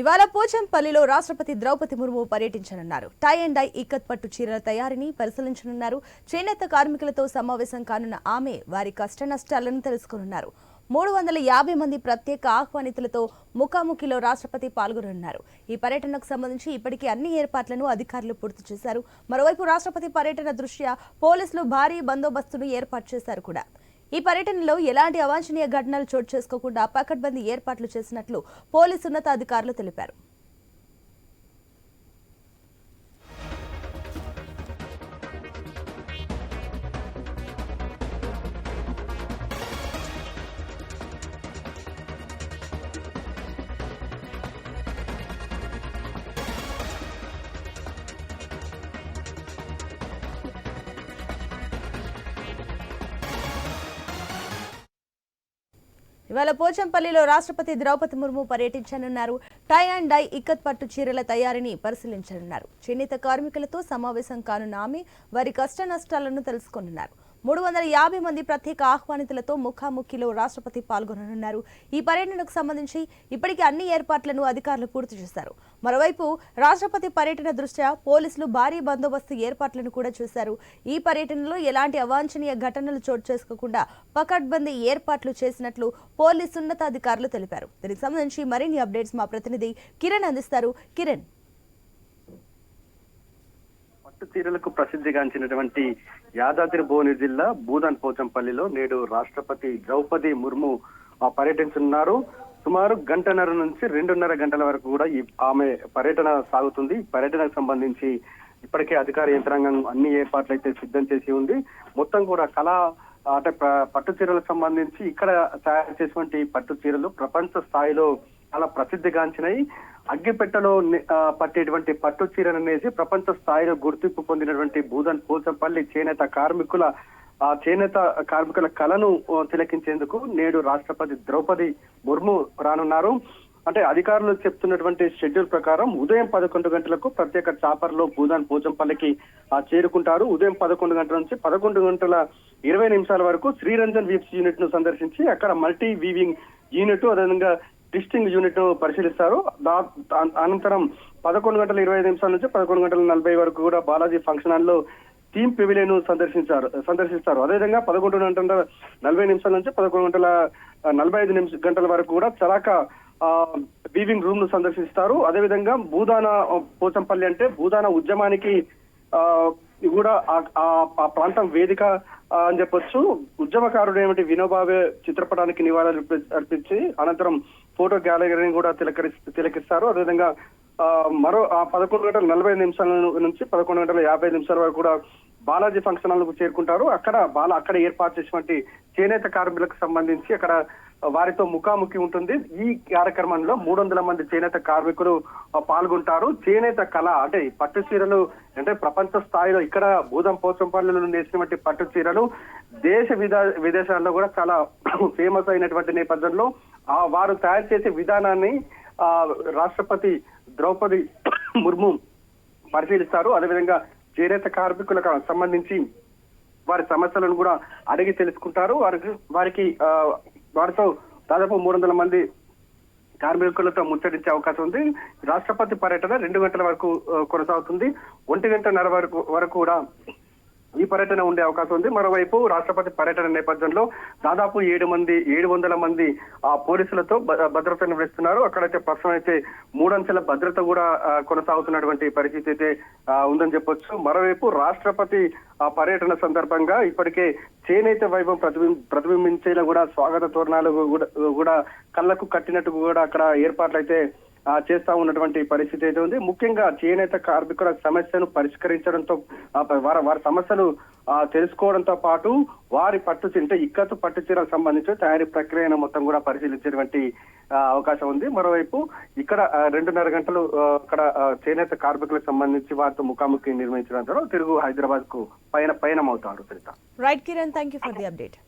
ఇవాళ పోచంపల్లిలో రాష్ట్రపతి ద్రౌపది ముర్ము పర్యటించనున్నారు. టై అండ్ డై ఇక్కత్ పట్టు చీరల తయారీని పరిశీలించనున్నారు. చేనేత కార్మికులతో సమావేశం కానున్న ఆమె వారి కష్ట నష్టాలను తెలుసుకోనున్నారు. మూడు వందల యాభై మంది ప్రత్యేక ఆహ్వానితులతో ముఖాముఖిలో రాష్ట్రపతి పాల్గొనున్నారు ఈ పర్యటనకు సంబంధించి ఇప్పటికే అన్ని ఏర్పాట్లను అధికారులు పూర్తి చేశారు. మరోవైపు రాష్ట్రపతి పర్యటన దృష్ట్యా పోలీసులు భారీ బందోబస్తును ఏర్పాటు చేశారు కూడా. ఈ పర్యటనలో ఎలాంటి అవాంఛనీయ ఘటనలు చోటు చేసుకోకుండా పకడ్బందీ ఏర్పాట్లు చేసినట్లు పోలీసు ఉన్నతాధికారులు తెలిపారు. ఇవాళ పోచంపల్లిలో రాష్ట్రపతి ద్రౌపది ముర్ము పర్యటించనున్నారు. టై అండ్ డై ఇక్కత్ పట్టు చీరల తయారీని పరిశీలించనున్నారు. చేనేత కార్మికులతో సమావేశం కానున్న ఆమె వారి కష్ట నష్టాలను తెలుసుకోనున్నారు. మూడు వందల యాభై మంది ప్రత్యేక ఆహ్వానితులతో ముఖాముఖిలో రాష్ట్రపతి పాల్గొననున్నారు. ఈ పర్యటనకు సంబంధించి ఇప్పటికే అన్ని ఏర్పాట్లను అధికారులు పూర్తి చేశారు. మరోవైపు రాష్ట్రపతి పర్యటన దృష్ట్యా పోలీసులు భారీ బందోబస్తు ఏర్పాట్లను కూడా చేశారు. ఈ పర్యటనలో ఎలాంటి అవాంఛనీయ ఘటనలు చోటు చేసుకోకుండా పకడ్బందీ ఏర్పాట్లు చేసినట్లు పోలీసు ఉన్నతాధికారులు తెలిపారు. దీనికి సంబంధించి మరిన్ని అప్డేట్స్ మా ప్రతినిధి కిరణ్ అందిస్తారు. కిరణ్. పట్టు చీరలకు ప్రసిద్ధిగాంచినటువంటి యాదాద్రి భువని జిల్లా భూదాన్ పోచంపల్లిలో నేడు రాష్ట్రపతి ద్రౌపది ముర్ము ఆ, పర్యటించనున్నారు. సుమారు గంటన్నర నుంచి రెండున్నర గంటల వరకు కూడా ఈ ఆమె పర్యటన సాగుతుంది. పర్యటనకు సంబంధించి ఇప్పటికే అధికార యంత్రాంగం అన్ని ఏర్పాట్లు అయితే సిద్ధం చేసి ఉంది. మొత్తం కూడా కళా అంటే పట్టు చీరలకు సంబంధించి ఇక్కడ తయారు చేసినటువంటి పట్టు చీరలు ప్రపంచ స్థాయిలో చాలా ప్రసిద్ధిగాంచినాయి. అగ్గిపెట్టెలో పట్టేటువంటి పట్టు చీరలు అనేసి ప్రపంచ స్థాయిలో గుర్తింపు పొందినటువంటి భూదన్ పోచంపల్లి చేనేత కార్మికుల ఆ చేనేత కార్మికుల కళను తిలకించేందుకు నేడు రాష్ట్రపతి ద్రౌపది ముర్ము రానున్నారు. అంటే అధికారులు చెప్తున్నటువంటి షెడ్యూల్ ప్రకారం ఉదయం పదకొండు గంటలకు ప్రత్యేక చాపర్లో భూదాన్ పోచంపల్లికి ఆ, చేరుకుంటారు. ఉదయం పదకొండు గంటల నుంచి పదకొండు గంటల ఇరవై నిమిషాల వరకు శ్రీరంజన్ వీప్స్ యూనిట్ను సందర్శించి అక్కడ మల్టీ వీవింగ్ యూనిట్ అదేవిధంగా డిస్టింగ్ యూనిట్ పరిశీలిస్తారు. దా- అనంతరం పదకొండు గంటల ఇరవై ఐదు నిమిషాల నుంచి పదకొండు గంటల నలభై వరకు కూడా బాలాజీ ఫంక్షన్ హాల్లో టీమ్ పెవిలియన్ సందర్శించారు సందర్శిస్తారు. అదేవిధంగా పదకొండు గంటల నలభై నిమిషాల నుంచి పదకొండు గంటల నలభై ఐదు నిమిష గంటల వరకు కూడా చరాక వీవింగ్ రూమ్ను సందర్శిస్తారు. అదేవిధంగా భూదాన పోచంపల్లి అంటే భూదాన ఉద్యమానికి కూడా ఆ- ఆ- ప్రాంతం వేదిక అని చెప్పొచ్చు. ఉద్యమకారుడు ఏమిటి వినోబావే చిత్రపటానికి నివాళులు అర్పించి అనంతరం ఫోటో గ్యాలరీని కూడా తిలకరి తిలకిస్తారు. అదేవిధంగా మరో ఆ పదకొండు గంటల నలభై నిమిషాల నుంచి పదకొండు గంటల యాభై నిమిషాల వరకు కూడా బాలాజీ ఫంక్షన్ హాల్కు చేరుకుంటారు. అక్కడ బాల అక్కడ ఏర్పాటు చేసినటువంటి చేనేత కార్మికులకు సంబంధించి అక్కడ వారితో ముఖాముఖి ఉంటుంది. ఈ కార్యక్రమంలో మూడు వందల మంది చేనేత కార్మికులు పాల్గొంటారు. చేనేత కళ అంటే పట్టు చీరలు అంటే ప్రపంచ స్థాయిలో ఇక్కడ భూదం పోచంపల్లిలో నేసినటువంటి పట్టు చీరలు దేశ విదా విదేశాల్లో కూడా చాలా ఫేమస్ అయినటువంటి నేపథ్యంలో వారు తయారు చేసే విధానాన్ని రాష్ట్రపతి ద్రౌపది ముర్ము పరిశీలిస్తారు. అదేవిధంగా చేనేత కార్మికులకు సంబంధించి వారి సమస్యలను కూడా అడిగి తెలుసుకుంటారు. వారికి వారికి వారితో దాదాపు మూడు వందల మంది కార్మికులతో ముచ్చటించే అవకాశం ఉంది. రాష్ట్రపతి పర్యటన రెండు గంటల వరకు కొనసాగుతుంది. ఒంటి గంటన్నర వరకు వరకు కూడా ఈ పర్యటన ఉండే అవకాశం ఉంది. మరోవైపు రాష్ట్రపతి పర్యటన నేపథ్యంలో దాదాపు ఏడు మంది ఏడు వందల మంది ఆ పోలీసులతో భ- భద్రతను వేస్తున్నారు అక్కడైతే ప్రస్తుతం అయితే మూడంచెల భద్రత కూడా కొనసాగుతున్నటువంటి పరిస్థితి అయితే ఉందని చెప్పొచ్చు. మరోవైపు రాష్ట్రపతి ఆ పర్యటన సందర్భంగా ఇప్పటికే చేనేత వైభవం ప్రతిబిం ప్రతిబింబించేలా కూడా స్వాగత తోరణాలు కూడా కూడా కళ్ళకు కట్టినట్టు కూడా అక్కడ ఏర్పాట్లు అయితే చేస్తా ఉన్నటువంటి పరిస్థితి అయితే ఉంది. ముఖ్యంగా చేనేత కార్మికుల సమస్యను పరిష్కరించడంతో వారి వారి సమస్యలు తెలుసుకోవడంతో పాటు వారి పట్టు అంటే ఇక్కత్తు పట్టు చీరకు సంబంధించిన తయారీ ప్రక్రియను మొత్తం కూడా పరిశీలించేటువంటి అవకాశం ఉంది. మరోవైపు ఇక్కడ రెండున్నర గంటలు అక్కడ చేనేత కార్మికులకు సంబంధించి వారితో ముఖాముఖి నిర్మించడంతో తర్వాత తిరుగు హైదరాబాద్కు పైన పయనం అవుతారు Saritha right Kiran thank you for the update